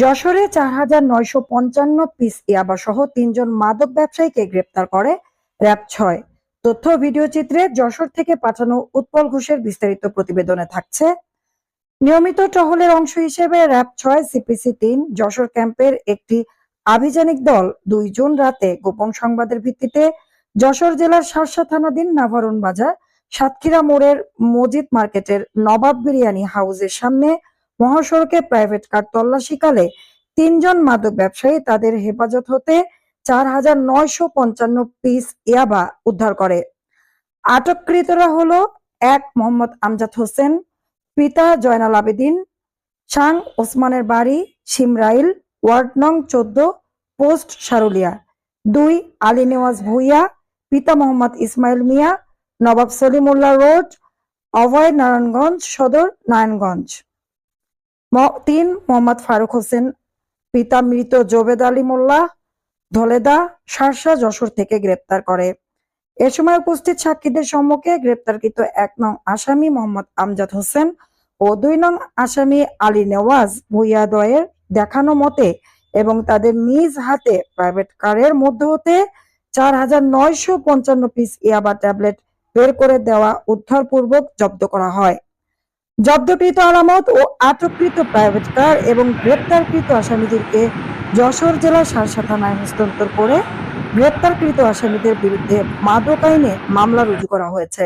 যশোরে চার হাজার নয়শো পঞ্চান্ন পিস ইয়াবা সহ তিনজন মাদক ব্যবসায়ীকে গ্রেপ্তার করে র্যাব ছয়। তথ্য ভিডিও চিত্রে যশোর থেকে পাঠানো উৎপল ঘোষের বিস্তারিত প্রতিবেদনে থাকছে। নিয়মিত টহলের অংশ হিসেবে র্যাব ছয়, সিপিসি তিন, যশোর ক্যাম্পের একটি আভিযানিক দল দুই জুন রাতে গোপন সংবাদের ভিত্তিতে যশোর জেলার শার্শা থানাধীন নাভারণ বাজার, সাতক্ষীরা মোড়ের মজিদ মার্কেটের নবাব বিরিয়ানি হাউসের সামনে মহাসড়কে প্রাইভেট কার তল্লাশিকালে তিনজন মাদক ব্যবসায়ী তাদের হেফাজত হতে চার হাজার নয়শো পঞ্চান্ন পিস ইয়াবা উদ্ধার করে। আটককৃতরা হলো এক মোহাম্মদ আমজাদ হোসেন, পিতা জয়নাল আবেদিন শাং ওসমানের বাড়ি সিমরাইল, ওয়ার্ড নং চোদ্দ, পোস্ট সারুলিয়া। দুই আলী নেওয়াজ ভুইয়া, পিতা মোহাম্মদ ইসমাইল মিয়া, নবাব সলিমুল্লাহ রোড, অভয় নারায়ণগঞ্জ সদর নারায়ণগঞ্জ। তিন মোহাম্মদ ফারুক হোসেন, পিতা মৃত জোবেদ আলী মোল্লা, ধলেদা শার্শা যশোর থেকে গ্রেপ্তার করে। এ সময় উপস্থিত সাক্ষীদের সম্মুখে গ্রেপ্তারকৃত এক নং আসামি মোহাম্মদ আমজাদ হোসেন ও দুই নং আসামি আলী নেওয়াজ ভুইয়া দয়ের দেখানো মতে এবং তাদের নিজ হাতে প্রাইভেট কারের মধ্য হতে চার হাজার নয়শো পঞ্চান্ন পিস ইয়াবা ট্যাবলেট বের করে দেওয়া উদ্ধারপূর্বক জব্দ করা হয়। জব্দকৃত আলামত ও আটককৃত প্রাইভেট কার এবং গ্রেপ্তারকৃত আসামিদেরকে যশোর জেলা সারসা থানায় হস্তান্তর করে গ্রেপ্তারকৃত আসামিদের বিরুদ্ধে মাদক আইনে মামলা রুজু করা হয়েছে।